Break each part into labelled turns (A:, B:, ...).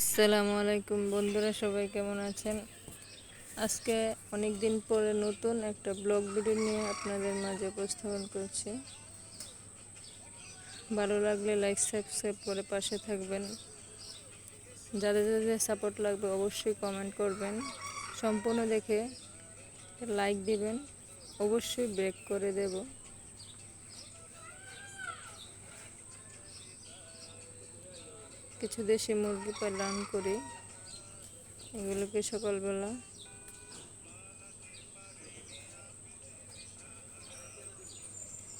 A: আসসালামু আলাইকুম বন্ধুরা, সবাই কেমন আছেন? আজকে অনেক দিন পরে নতুন একটা ব্লগ ভিডিও নিয়ে আপনাদের মাঝে উপস্থাপন করছি। ভালো লাগলে লাইক সাবস্ক্রাইব করে পাশে থাকবেন। যাদের যাদের সাপোর্ট লাগবে অবশ্যই কমেন্ট করবেন। সম্পূর্ণ দেখে লাইক দিবেন, অবশ্যই ব্রেক করে দেব। কিছু দেশি মুরগি পালন করি। এগুলোকে সকালবেলা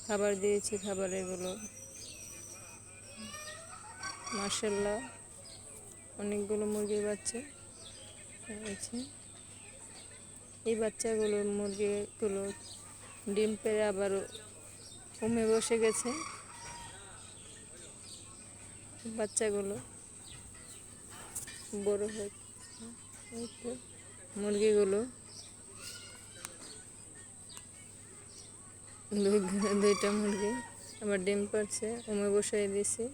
A: খাবার দিয়েছি, খাবার এগুলো। মার্শাল্লাহ অনেকগুলো মুরগির বাচ্চা হয়েছে এই বাচ্চাগুলো, মুরগিগুলো ডিম পেড়ে আবার উমে বসে গেছে। বাচ্চাগুলো। বড় হচ্ছে মুরগিগুলো। দুই দুইটা মুরগি আবার ডিম পাড়ছে, উমে বসাই দিছি।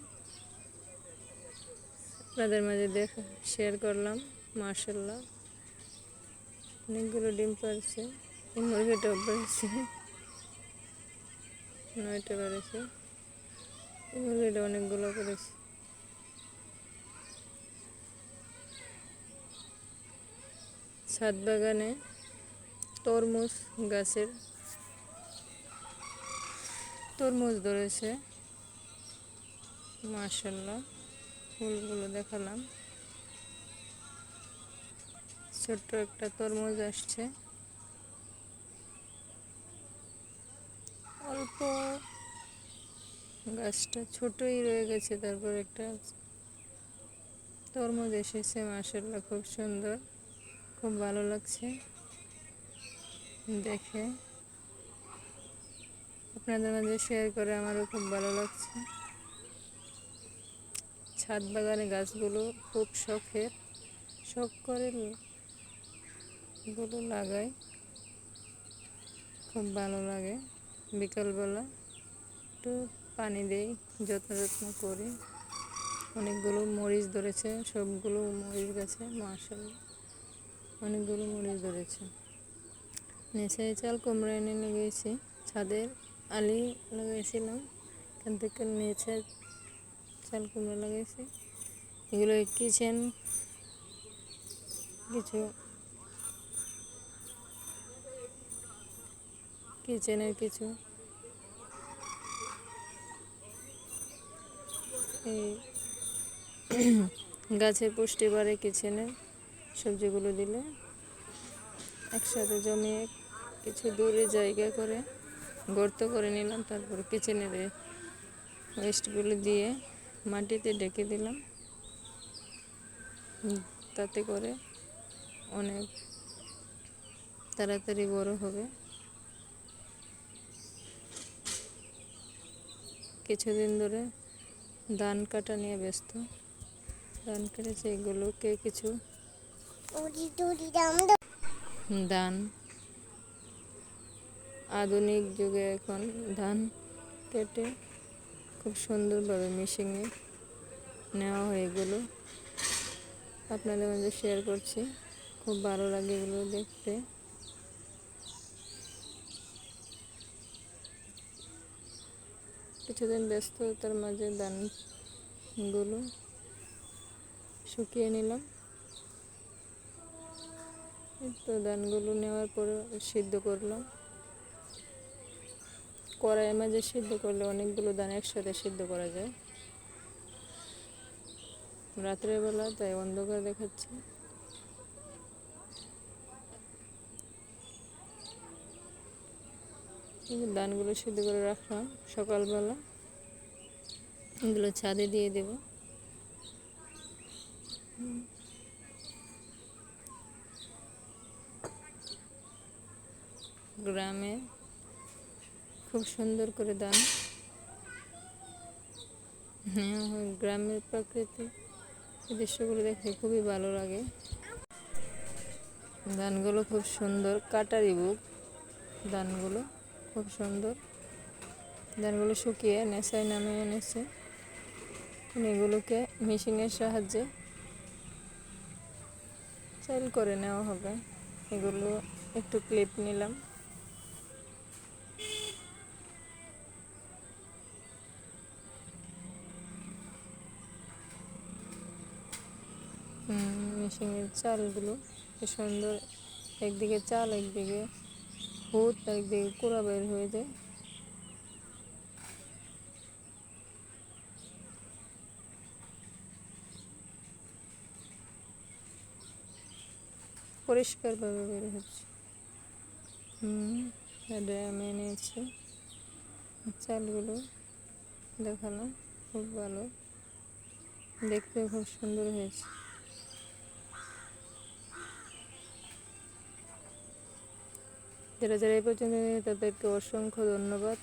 A: আপনাদের মাঝে দেখ শেয়ার করলাম মার্শাল্লাহ অনেকগুলো ডিম পাড়ছে, এই মুরগিটাও বেড়েছে নয়টা বেড়েছে মুরগিটা অনেকগুলো করেছে ছাদ বাগানে তরমুজ গাছের তরমুজ ধরেছে। মার্শাল্লাহ ফুলগুলো দেখালাম। ছোট্ট একটা তরমুজ আসছে। অল্প গাছটা ছোটই রয়ে গেছে, তারপর একটা তরমুজ এসেছে মার্শাল্লাহ খুব সুন্দর। খুব ভালো লাগছে। দেখে। আপনাদের মাঝে শেয়ার করে আমারও খুব ভালো লাগছে। ছাদ বাগানে গাছগুলো খুব শখের। শখ করে গুলো লাগাই। খুব ভালো লাগে। বিকালবেলা একটু পানি দেই, যত্ন যত্ন করি। অনেকগুলো মরিচ ধরেছে, সবগুলো মরিচ গেছে মার্শাল্লাহ অনেকগুলো মরিচ ধরেছে। নিচে চাল কুমড়া এনে লাগিয়েছি ছাদের আলি লাগাইছিলাম, এখান থেকে নিচে চাল কুমড়া লাগিয়েছি এগুলো কিচেন, কিছু কিচেনের কিছু। এই গাছের পুষ্টি বাড়ে কিচেনের সবজিগুলো দিলে একসাথে জমিয়ে কিছু দূরে জায়গা করে গর্ত করে নিলাম, তারপর কিচেনের ওয়েস্টগুলো দিয়ে মাটিতে ডেকে দিলাম। তাতে করে অনেক তাড়াতাড়ি বড় হবে। কিছুদিন ধরে ধান কাটা নিয়ে ব্যস্ত। ধান কেটেছে, এগুলোকে কিছু ধান। আধুনিক যুগে এখন ধান কেটে খুব সুন্দরভাবে মেশিনে নেওয়া হয় এগুলো। আপনাদের মধ্যে শেয়ার করছি। খুব ভালো লাগে এগুলো দেখতে। কিছুদিন ব্যস্ততার মাঝে ধানগুলো শুকিয়ে নিলাম। তো ধানগুলো নেওয়ার পরে সিদ্ধ করলাম। কড়াইয়ের মাঝে সিদ্ধ করলে অনেকগুলো ধান একসাথে সিদ্ধ করা যায়। রাত্রের বেলা তাই অন্ধকার দেখাচ্ছে। ধানগুলো সিদ্ধ করে রাখলাম সকালবেলা। এগুলো ছাদে দিয়ে দেব। গ্রামে খুব সুন্দর করে দান। হয় গ্রামের প্রাকৃতিক দৃশ্যগুলো দেখে খুবই ভালো লাগে। ধানগুলো খুব সুন্দর। কাটারি বুক ধানগুলো খুব সুন্দর। ধানগুলো শুকিয়ে নেশায় নামিয়ে এনেছে। এগুলোকে মেশিনের সাহায্যে চাইল করে নেওয়া হবে। এগুলো একটু ক্লিপ নিলাম। মেশিনের চালগুলো সুন্দর একদিকে চাল, একদিকে হুত একদিকে কুড়া বের হয়ে যায়। পরিষ্কারভাবে বের হচ্ছে। হুম আমি এনেছি। চালগুলো দেখালাম খুব ভালো। দেখতে খুব সুন্দর হয়েছে। যারা যারা এই পর্যন্ত তাদেরকে অসংখ্য ধন্যবাদ।